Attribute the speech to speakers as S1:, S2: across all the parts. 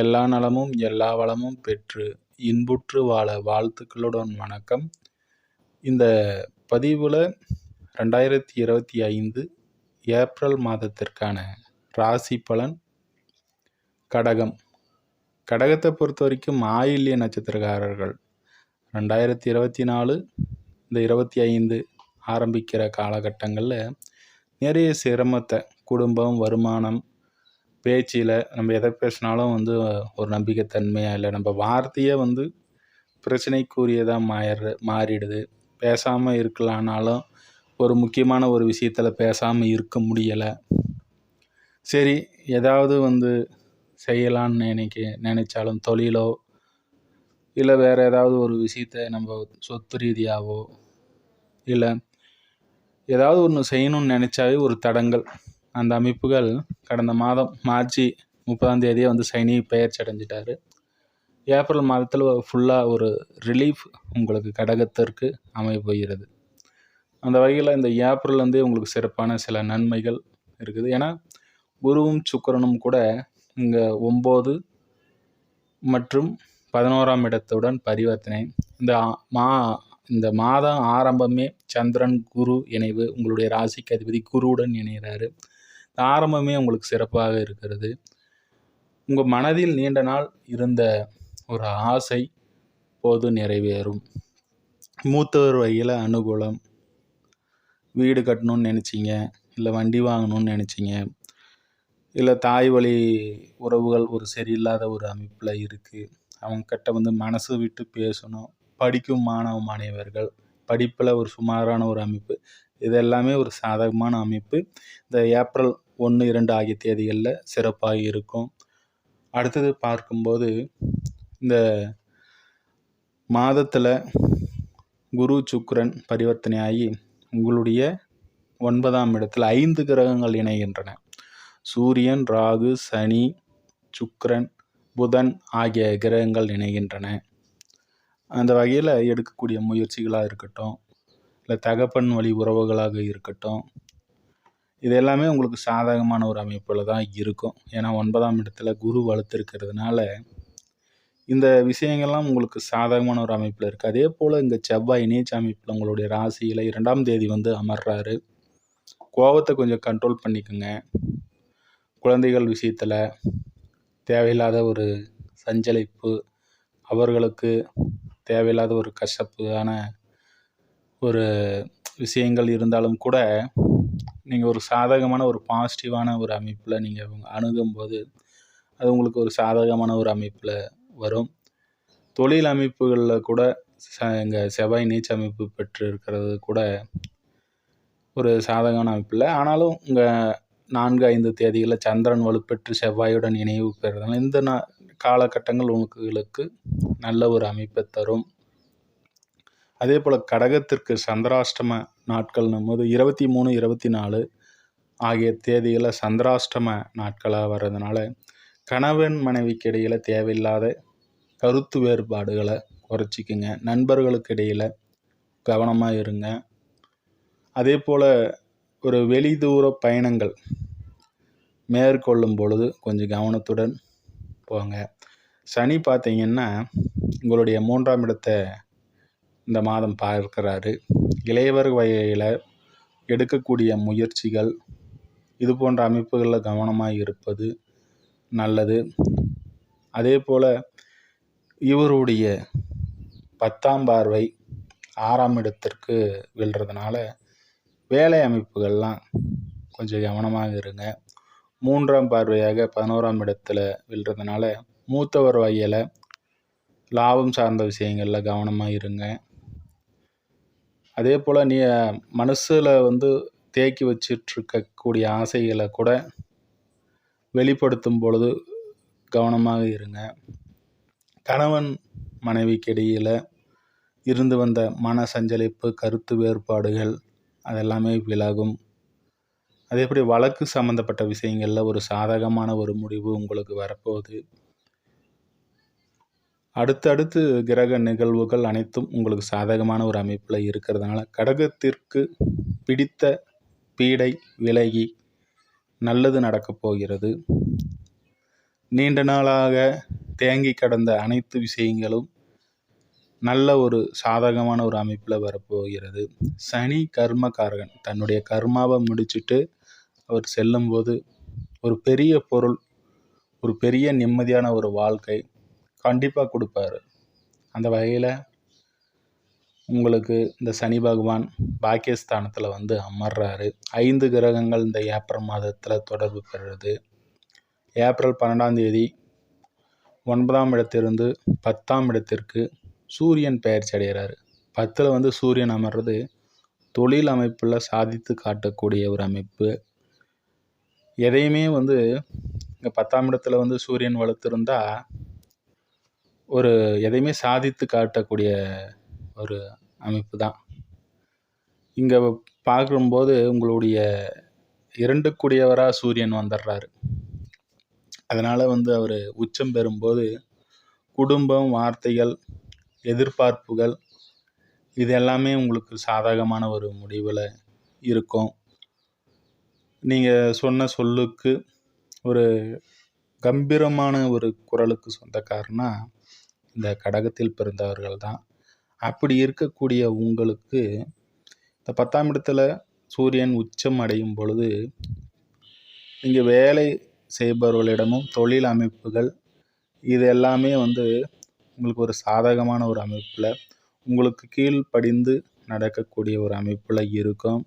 S1: எல்லா நலமும் எல்லா வளமும் பெற்று இன்புற்று வாழ வாழ்த்துக்களுடன் வணக்கம். இந்த பதிவில் ரெண்டாயிரத்தி இருபத்தி ஐந்து ஏப்ரல் மாதத்திற்கான ராசி பலன் கடகம். கடகத்தை பொறுத்த வரைக்கும் ஆயில்ய நட்சத்திரக்காரர்கள் ரெண்டாயிரத்தி இருபத்தி நாலு இந்த இருபத்தி ஐந்து ஆரம்பிக்கிற காலகட்டங்களில் நிறைய சிரமத்தை குடும்பம் வருமானம் பேச்சில் நம்ம எதை பேசினாலும் வந்து ஒரு நம்பிக்கைத்தன்மையாக இல்லை நம்ம வார்த்தையே வந்து பிரச்சனைக்குரியதாக மாறிடுற மாறிடுது. பேசாமல் இருக்கலான்னாலும் ஒரு முக்கியமான ஒரு விஷயத்தில் பேசாமல் இருக்க முடியலை. சரி ஏதாவது வந்து செய்யலான்னு நினைக்க நினைச்சாலும் தொழிலோ இல்லை வேறு ஏதாவது ஒரு விஷயத்த நம்ம சொத்து ரீதியாகவோ இல்லை ஏதாவது ஒன்று செய்யணும்னு நினச்சாவே ஒரு தடங்கள் அந்த அமைப்புகள் கடந்த மாதம் மார்ச் முப்பதாம் தேதியே வந்து சைனி பெயர்ச்சி அடைஞ்சிட்டார். ஏப்ரல் மாதத்தில் ஃபுல்லாக ஒரு ரிலீஃப் உங்களுக்கு கடகத்திற்கு அமையப்போகிறது. அந்த வகையில் இந்த ஏப்ரல்லேருந்தே உங்களுக்கு சிறப்பான சில நன்மைகள் இருக்குது. ஏன்னா குருவும் சுக்கரனும் கூட இங்கே ஒம்பது மற்றும் பதினோராம் இடத்துடன் பரிவர்த்தனை. இந்த மா இந்த மாதம் ஆரம்பமே சந்திரன் குரு இணைவு. உங்களுடைய ராசிக்கு அதிபதி குருவுடன் இணைகிறாரு. ஆரம்பமே உங்களுக்கு சிறப்பாக இருக்கிறது. உங்கள் மனதில் நீண்ட நாள் இருந்த ஒரு ஆசை போது நிறைவேறும். மூத்தவர் வகையில் அனுகூலம். வீடு கட்டணும்னு நினச்சிங்க இல்லை வண்டி வாங்கணும்னு நினச்சிங்க இல்லை தாய் வழி உறவுகள் ஒரு சரியில்லாத ஒரு அமைப்பில் இருக்குது அவங்கக்கிட்ட வந்து மனசு விட்டு பேசணும். படிக்கும் மாணவ மாணவர்கள் படிப்பில் ஒரு சுமாரான ஒரு அமைப்பு. இது எல்லாமே ஒரு சாதகமான அமைப்பு. இந்த ஏப்ரல் ஒன்று இரண்டு ஆகிய தேதிகளில் சிறப்பாக இருக்கும். அடுத்தது பார்க்கும்போது இந்த மாதத்தில் குரு சுக்கரன் பரிவர்த்தனை ஆகி உங்களுடைய ஒன்பதாம் இடத்தில் ஐந்து கிரகங்கள் இணைகின்றன. சூரியன் ராகு சனி சுக்கரன் புதன் ஆகிய கிரகங்கள் இணைகின்றன. அந்த வகையில் எடுக்கக்கூடிய முயற்சிகளாக இருக்கட்டும் இல்லை தகப்பன் வழி உறவுகளாக இருக்கட்டும் இது எல்லாமே உங்களுக்கு சாதகமான ஒரு அமைப்பில் தான் இருக்கும். ஏன்னா ஒன்பதாம் இடத்துல குரு வலுத்திருக்கிறதுனால இந்த விஷயங்கள்லாம் உங்களுக்கு சாதகமான ஒரு அமைப்பில் இருக்குது அதே போல் இங்கே செவ்வாய் நீச்ச அமைப்பில் உங்களுடைய ராசியில் இரண்டாம் தேதி வந்து அமர்றாரு. கோபத்தை கொஞ்சம் கண்ட்ரோல் பண்ணிக்கோங்க. குழந்தைகள் விஷயத்தில் தேவையில்லாத ஒரு சஞ்சலிப்பு அவர்களுக்கு தேவையில்லாத ஒரு கசப்பான ஒரு விஷயங்கள் இருந்தாலும் கூட நீங்கள் ஒரு சாதகமான ஒரு பாசிட்டிவான ஒரு அமைப்பில் நீங்கள் அணுகும்போது அது உங்களுக்கு ஒரு சாதகமான ஒரு அமைப்பில் வரும். தொழில் அமைப்புகளில் கூட ச இங்கே செவ்வாய் நீச்ச அமைப்பு பெற்று இருக்கிறது கூட ஒரு சாதகமான அமைப்பில். ஆனாலும் இங்கே நான்கு ஐந்து தேதிகளில் சந்திரன் வலுப்பெற்று செவ்வாயுடன் இணைவு பெறுறதுனால இந்த நா காலகட்டங்கள் உங்களுக்கு நல்ல ஒரு அமைப்பை தரும். அதே போல் கடகத்திற்கு சந்திராஷ்டம நாட்கள்னும் போது இருபத்தி மூணு இருபத்தி நாலு ஆகிய தேதிகளை சந்திராஷ்டம நாட்களாக வர்றதுனால கணவன் மனைவிக்கு இடையில் தேவையில்லாத கருத்து வேறுபாடுகளை குறைச்சிக்குங்க. நண்பர்களுக்கு இடையில் கவனமாக இருங்க. அதே போல் ஒரு வெளிதூர பயணங்கள் மேற்கொள்ளும் பொழுது கொஞ்சம் கவனத்துடன் போங்க சனி பார்த்தீங்கன்னா உங்களுடைய மூன்றாம் இடத்தை இந்த மாதம் பார்க்கிறாரு. இளையவர் வகையில் எடுக்கக்கூடிய முயற்சிகள் இது போன்ற அமைப்புகளில் கவனமாக இருப்பது நல்லது. அதே போல் இவருடைய பத்தாம் பார்வை ஆறாம் இடத்திற்கு விழுறதுனால வேலை அமைப்புகள்லாம் கொஞ்சம் கவனமாக இருங்க. மூன்றாம் பார்வையாக பதினோராம் இடத்துல விழுறதுனால மூத்தவர் வகையில் லாபம் சார்ந்த விஷயங்களில் கவனமாக இருங்க. அதே போல் நீ மனசில் வந்து தேக்கி வச்சிட்ருக்கக்கூடிய ஆசைகளை கூட வெளிப்படுத்தும் பொழுது கவனமாக இருங்க. கணவன் மனைவிக்கு இடையில் இருந்து வந்த மன சஞ்சலிப்பு கருத்து வேறுபாடுகள் அதெல்லாமே விலகும். அதேபடி வழக்கு சம்மந்தப்பட்ட விஷயங்களில் ஒரு சாதகமான ஒரு முடிவு உங்களுக்கு வரப்போகுது? அடுத்தடுத்து கிரக நிகழ்வுகள் அனைத்தும் உங்களுக்கு சாதகமான ஒரு அமைப்பில் இருக்கிறதுனால கடகத்திற்கு பிடித்த பீடை விலகி நல்லது நடக்கப் போகிறது. நீண்ட நாளாக தேங்கி கடந்த அனைத்து விஷயங்களும் நல்ல ஒரு சாதகமான ஒரு அமைப்பில் வரப்போகிறது. சனி கர்மகாரகன் தன்னுடைய கர்மாவை முடிச்சுட்டு அவர் செல்லும்போது ஒரு பெரிய பொருள் ஒரு பெரிய நிம்மதியான ஒரு வாழ்க்கை கண்டிப்பாக கொடுப்பாரு. அந்த வகையில் உங்களுக்கு இந்த சனி பகவான் பாக்கியஸ்தானத்தில் வந்து அமர்றாரு. ஐந்து கிரகங்கள் இந்த ஏப்ரல் மாதத்தில் தொடர்பு பெறுறது ஏப்ரல் பன்னெண்டாம் தேதி ஒன்பதாம் இடத்திலிருந்து பத்தாம் இடத்திற்கு சூரியன் பெயர்ச்சி அடைகிறாரு. பத்தில் வந்து சூரியன் அமர்றது தொழில் அமைப்பில் சாதித்து காட்டக்கூடிய ஒரு அமைப்பு. எதையுமே வந்து இங்கே பத்தாம் இடத்துல வந்து சூரியன் வலுத்திருந்தா ஒரு எதையுமே சாதித்து காட்டக்கூடிய ஒரு அமைப்பு தான். இங்கே பார்க்கும்போது உங்களுடைய இரண்டு கூடியவராக சூரியன் வந்துடுறாரு அதனால் வந்து அவர் உச்சம் பெறும்போது குடும்பம் வார்த்தைகள் எதிர்பார்ப்புகள் இது எல்லாமே உங்களுக்கு சாதகமான ஒரு முடிவில் இருக்கும். நீங்கள் சொன்ன சொல்லுக்கு ஒரு கம்பீரமான ஒரு குரலுக்கு சொந்தக்காரனா இந்த கடகத்தில் பிறந்தவர்கள் தான். அப்படி இருக்கக்கூடிய உங்களுக்கு இந்த பத்தாம் இடத்துல சூரியன் உச்சம் அடையும் பொழுது இங்கே வேலை செய்பவர்களிடமும் தொழில் அமைப்புகள் இது எல்லாமே வந்து உங்களுக்கு ஒரு சாதகமான ஒரு அமைப்பில் உங்களுக்கு கீழ்ப்படிந்து நடக்கக்கூடிய ஒரு அமைப்பில் இருக்கும்.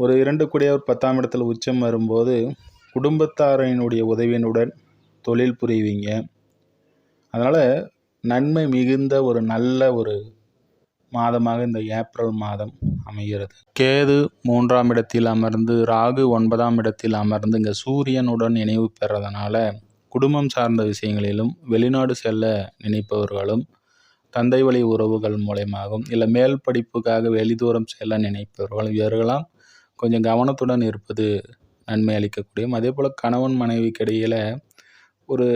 S1: ஒரு இரண்டு கூடியவர் பத்தாம் இடத்துல உச்சம் வரும்போது குடும்பத்தாரினுடைய உதவியினுடன் தொழில் புரிவீங்க. அதனால் நன்மை மிகுந்த ஒரு நல்ல ஒரு மாதமாக இந்த ஏப்ரல் மாதம் அமைகிறது. கேது மூன்றாம் இடத்தில் அமர்ந்து ராகு ஒன்பதாம் இடத்தில் அமர்ந்து இங்கே சூரியனுடன் நினைவு பெறதுனால குடும்பம் சார்ந்த விஷயங்களிலும் வெளிநாடு செல்ல நினைப்பவர்களும் தந்தை வழி உறவுகள் மூலயமாகவும் இல்லை மேல் படிப்புக்காக வெளிதூரம் செல்ல நினைப்பவர்களும் இவர்களாம் கொஞ்சம் கவனத்துடன் இருப்பது நன்மை அளிக்கக்கூடியும் அதே போல் கணவன் மனைவிக்கு இடையில் ஒரு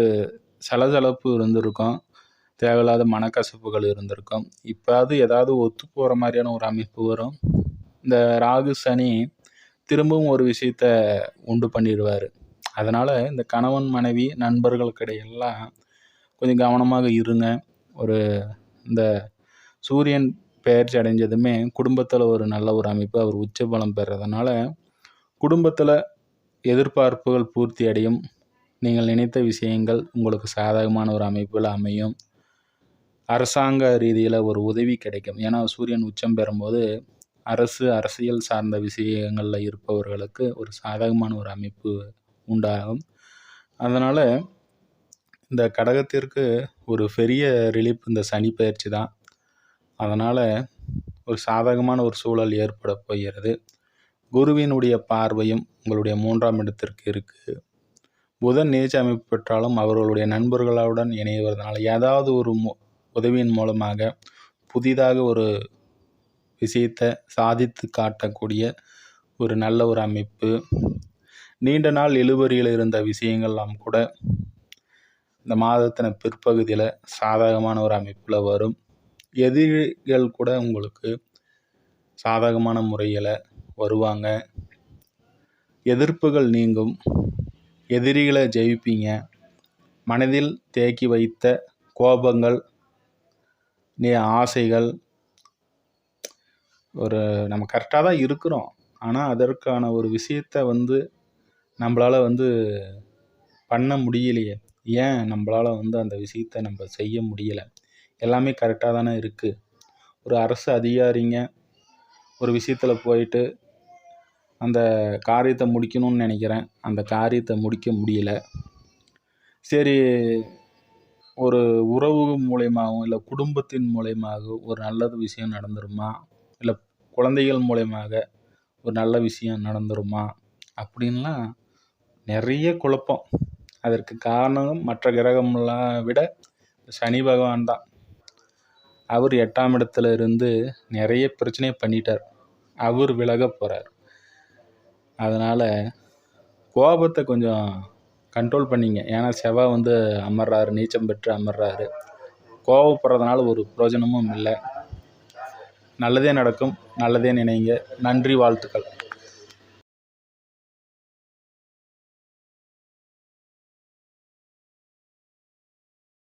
S1: சலசலப்பு இருந்திருக்கும். தேவையில்லாத மனக்கசப்புகள் இருந்திருக்கும். இப்போது ஏதாவது ஒத்து போகிற மாதிரியான ஒரு அமைப்பு வரும். இந்த ராகு சனி திரும்பவும் ஒரு விஷயத்த உண்டு பண்ணிடுவார். அதனால் இந்த கணவன் மனைவி நண்பர்களுக்கிடையெல்லாம் கொஞ்சம் கவனமாக இருங்க. ஒரு இந்த சூரியன் பெயர்ச்சி அடைஞ்சதுமே குடும்பத்தில் ஒரு நல்ல ஒரு அமைப்பு அவர் உச்ச பலம் பெறதுனால குடும்பத்தில் எதிர்பார்ப்புகள் பூர்த்தி அடையும். நீங்கள் நினைத்த விஷயங்கள் உங்களுக்கு சாதகமான ஒரு அமைப்பில் அமையும். அரசாங்க ரீதியில் ஒரு உதவி கிடைக்கும். ஏன்னா சூரியன் உச்சம் பெறும்போது அரசு அரசியல் சார்ந்த விஷயங்களில் இருப்பவர்களுக்கு ஒரு சாதகமான ஒரு அமைப்பு உண்டாகும். அதனால் இந்த கடகத்திற்கு ஒரு பெரிய ரிலீஃப் இந்த சனி பயிற்சி தான். அதனால் ஒரு சாதகமான ஒரு சூழல் ஏற்பட போகிறது. குருவினுடைய பார்வையும் உங்களுடைய மூன்றாம் இடத்திற்கு இருக்குது புதன் நீச்ச அமைப்பு பெற்றாலும் அவர்களுடைய நண்பர்களுடன் இணைவதனால் ஏதாவது ஒரு உதவியின் மூலமாக புதிதாக ஒரு விஷயத்தை சாதித்து காட்டக்கூடிய ஒரு நல்ல ஒரு அமைப்பு. நீண்ட நாள் இழுபறியில் இருந்த விஷயங்கள்லாம் கூட இந்த மாதத்தின பிற்பகுதியில் சாதகமான ஒரு அமைப்பில் வரும். எதிரிகள் கூட உங்களுக்கு சாதகமான முறையில் வருவாங்க. எதிர்ப்புகள் நீங்கும். எதிரிகளை ஜெயிப்பீங்க. மனதில் தேக்கி வைத்த கோபங்கள் நீ ஆசைகள் ஒரு நம்ம கரெக்டாக தான் இருக்கிறோம். ஆனால் அதற்கான ஒரு விஷயத்த வந்து நம்மளால் வந்து பண்ண முடியலையே. ஏன் நம்மளால் வந்து அந்த விஷயத்தை நம்ம செய்ய முடியலை? எல்லாமே கரெக்டாக தானே இருக்குது ஒரு அரசு அதிகாரிங்க ஒரு விஷயத்தில் போயிட்டு அந்த காரியத்தை முடிக்கணும்னு நினைக்கிறேன். அந்த காரியத்தை முடிக்க முடியல. சரி ஒரு உறவு மூலயமாகவும் இல்லை குடும்பத்தின் மூலயமாக ஒரு நல்லது விஷயம் நடந்துருமா? இல்லை குழந்தைகள் மூலயமாக ஒரு நல்ல விஷயம் நடந்துருமா? அப்படின்லாம் நிறைய குழப்பம். அதற்கு காரணம் மற்ற கிரகமெல்லாம் விட சனி பகவான் தான். அவர் எட்டாம் இடத்துல இருந்து நிறைய பிரச்சனையை பண்ணிட்டார். அவர் விலக போகிறார் அதனால் கோபத்தை கொஞ்சம் கண்ட்ரோல் பண்ணிங்க. ஏன்னா செவ்வாய் வந்து அமர்றாரு நீச்சம் பெற்று அமர்றாரு. கோவப்படுறதுனால ஒரு பிரயோஜனமும் இல்லை. நல்லதே நடக்கும். நல்லதே நினைங்க. நன்றி வாழ்த்துக்கள்.